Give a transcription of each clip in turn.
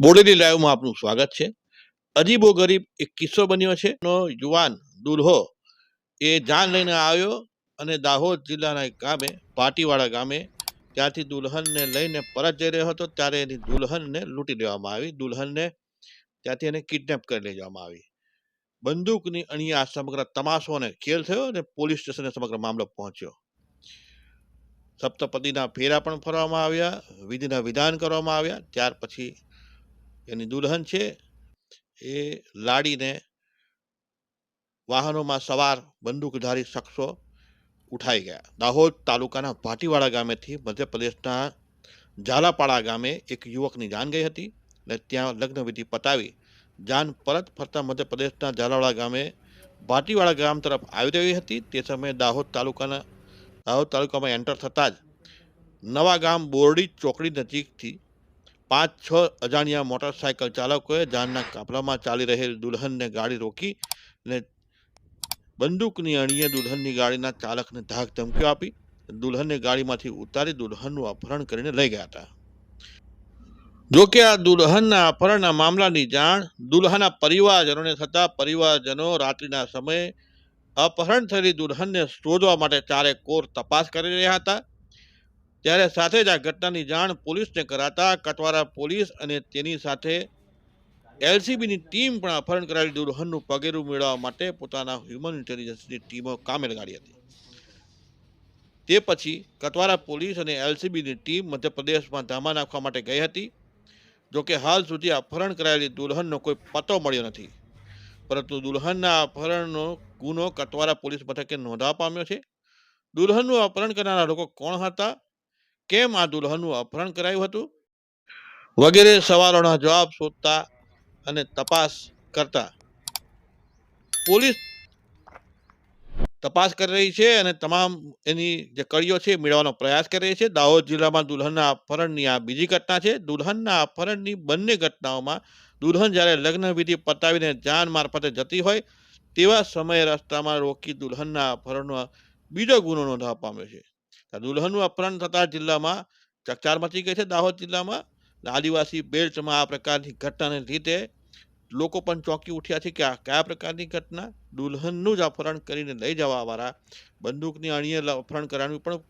બોડેલી લાઈવમાં આપનું સ્વાગત છે. અજીબો ગરીબ એક કિસ્સો બન્યો છે. નો યુવાન દુલ્હો એ જાન લઈને આવ્યો અને દાહોદ જિલ્લાના એક ગામે, પાટીવાળા ગામે, ત્યાંથી દુલ્હનને લઈને પરત જઈ રહ્યો હતો. ત્યારે એની દુલ્હનને લૂંટી લેવામાં આવી. દુલ્હનને ત્યાંથી એને કિડનેપ કરી લઈ જવામાં આવી. બંદૂકની અણી આ સમગ્ર તમાશોને ખેલ થયો અને પોલીસ સ્ટેશને સમગ્ર મામલો પહોંચ્યો. સપ્તપદીના ફેરા પણ ફરવામાં આવ્યા. વિધિના વિધાન કરવામાં આવ્યા. ત્યાર પછી એની દુલ્હન છે, એ લાડીને વાહનોમાં સવાર બંદૂકધારી શખ્સો ઉઠાઈ ગયા. દાહોદ તાલુકાના ભાટીવાડા ગામેથી મધ્યપ્રદેશના ઝાલાપાડા ગામે એક યુવકની જાન ગઈ હતી અને ત્યાં લગ્ન વિધિ પતાવી જાન પરત ફરતા મધ્યપ્રદેશના ઝાલાવાડા ગામે ભાટીવાડા ગામ તરફ આવી રહી હતી. તે સમયે દાહોદ તાલુકાના, દાહોદ તાલુકામાં એન્ટર થતાં જ નવા ગામ બોરડી ચોકડી નજીકથી પાંચ છ અજાણ્યા મોટરસાયકલ ચાલકોએ જાનના કાપલામાં ચાલી રહેલ દુલ્હનને ગાડી રોકી અને બંદૂકની અણીએ દુલ્હનની ગાડીના ચાલકને ધાક ધમકીઓ આપી. દુલ્હનને ગાડીમાંથી ઉતારી દુલ્હનનું અપહરણ કરીને લઈ ગયા હતા. જો કે આ દુલ્હનના અપહરણના મામલાની જાણ દુલ્હનના પરિવારજનોને થતા પરિવારજનો રાત્રિના સમયે અપહરણ થયેલી દુલ્હનને શોધવા માટે ચારે કોર તપાસ કરી રહ્યા હતા. ત્યારે સાથે જ આ ઘટનાની જાણ પોલીસને કરાતા કટવારા પોલીસ અને તેની સાથે એલસીબીની ટીમ પણ અપહરણ કરાયેલી દુલ્હનનું પગેરું મેળવવા માટે પોતાના હ્યુમન ઇન્ટેલિજન્સની ટીમો કામે લગાડી હતી. તે પછી કટવારા પોલીસ અને એલસીબીની ટીમ મધ્યપ્રદેશમાં ધામા નાખવા માટે ગઈ હતી. જોકે હાલ સુધી અપહરણ કરાયેલી દુલ્હનનો કોઈ પતો મળ્યો નથી. પરંતુ દુલ્હનના અપહરણનો ગુનો કટવારા પોલીસ મથકે નોંધવા પામ્યો છે. દુલ્હનનું અપહરણ કરનારા લોકો કોણ હતા? કેમ આ દુલ્હનનું અપહરણ કરાયું હતું? વગેરે સવાલોના જવાબ શોધતા અને તપાસ કરતા. પોલીસ તપાસ કરી રહી છે અને તમામ એની જે કડીઓ છે મેળવવાનો પ્રયાસ કરી રહી છે. દાહોદ જિલ્લામાં દુલ્હનના અપહરણની આ બીજી ઘટના છે. દુલ્હનના અપહરણની બંને ઘટનાઓમાં દુલ્હન જ્યારે લગ્ન વિધિ પતાવીને જાન મારફતે જતી હોય, તેવા સમયે રસ્તામાં રોકી દુલ્હનના અપહરણનો બીજો ગુનો નોંધવા પામ્યો છે. દુલ્હનનું અપહરણ થતા જિલ્લામાં ચકચાર મચી ગઈ છે, દાહોદ જિલ્લામાં. આદિવાસી બેલ્ટમાં આ પ્રકારની ઘટનાને લીધે લોકો પણ ચોંકી ઉઠ્યા છે કે આ કયા પ્રકારની ઘટના? દુલ્હનનું જ અપહરણ કરીને લઈ જવાવાળા બંદૂકની અણીએ અપહરણ કરવાનું પણ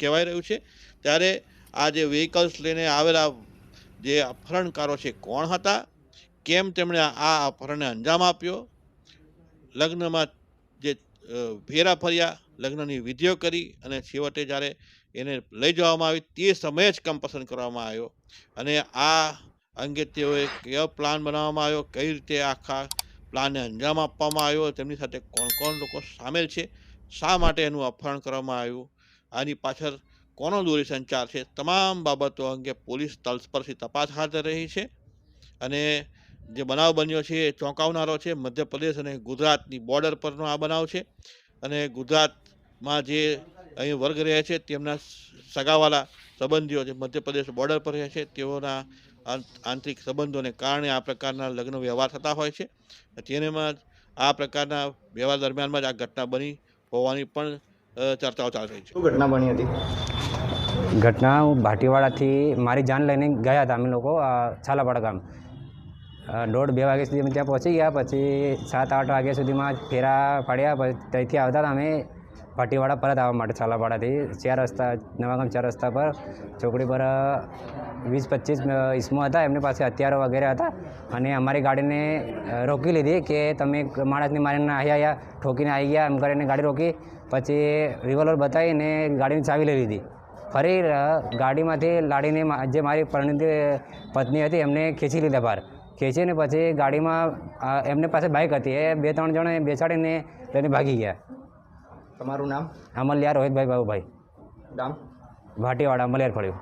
કહેવાઈ રહ્યું છે. ત્યારે આ જે વ્હીકલ્સ લઈને આવેલા જે અપહરણકારો છે, કોણ હતા? કેમ તેમણે આ અપહરણને અંજામ આપ્યો? લગ્નમાં જે ફેરા ફર્યા લગ્નની વિધિઓ કરી અને છેવટે જ્યારે એને લઈ જવામાં આવી તે સમયે જ કમ પસંદ કરવામાં આવ્યો. અને આ અંગે તેઓએ કયો પ્લાન બનાવવામાં આવ્યો, કઈ રીતે આખા પ્લાનને અંજામ આપવામાં આવ્યો, તેમની સાથે કોણ કોણ લોકો સામેલ છે, શા માટે એનું અપહરણ કરવામાં આવ્યું, આની પાછળ કોનો દોરી સંચાર છે, તમામ બાબતો અંગે પોલીસ તલસ્પર્શી તપાસ હાથ રહી છે. અને જે બનાવ બન્યો છે એ ચોંકાવનારો છે, મધ્યપ્રદેશ અને ગુજરાતની બોર્ડર પરનો આ બનાવ છે. અને ગુજરાતમાં જે અહીં વર્ગ રહે છે તેમના સગાવાલા સંબંધીઓ જે મધ્યપ્રદેશ બોર્ડર પર રહે છે તેઓના આંતરિક સંબંધોને કારણે આ પ્રકારના લગ્ન વ્યવહાર થતા હોય છે. તેનેમાં આ પ્રકારના વ્યવહાર દરમિયાનમાં જ આ ઘટના બની હોવાની પણ ચર્ચાઓ ચાલી રહી છે. ઘટના બની હતી? ઘટના હું ભાટીવાડાથી મારી જાન લઈને ગયા હતા અમે લોકો છાલાપાડા ગામ. દોઢ બે વાગ્યા સુધી અમે ત્યાં પહોંચી ગયા પછી સાત આઠ વાગ્યા સુધીમાં ફેરા પાડ્યા પછી ત્યાંથી આવતા હતા અમે ભાટીવાડા પરત આવવા માટે છાલાપાડાથી ચાર રસ્તા, નવાગામ ચાર રસ્તા પર ચોકડી પર વીસ, પચીસ ઈસમો હતા. એમની પાસે હથિયારો વગેરે હતા. અને અમારી ગાડીને રોકી લીધી કે તમે માણસને મારીને અહીંયા અહીંયા ઠોકીને આવી ગયા. એમ કરીને ગાડી રોકી. પછી રિવોલ્વર બતાવીને ગાડીની ચાવી લઈ લીધી. ફરી ગાડીમાંથી લાડીને જે મારી પરિણીત પત્ની હતી, એમને ખેંચી લીધા બહાર. ખેંચીને પછી ગાડીમાં એમને પાસે બાઇક હતી. એ બે ત્રણ જણે બેસાડીને લઈને ભાગી ગયા. તમારું નામ? અમલિયા રોહિતભાઈ બાબુભાઈ. ગામ? ભાટીવાડા અમલિયાર ફળ્યું.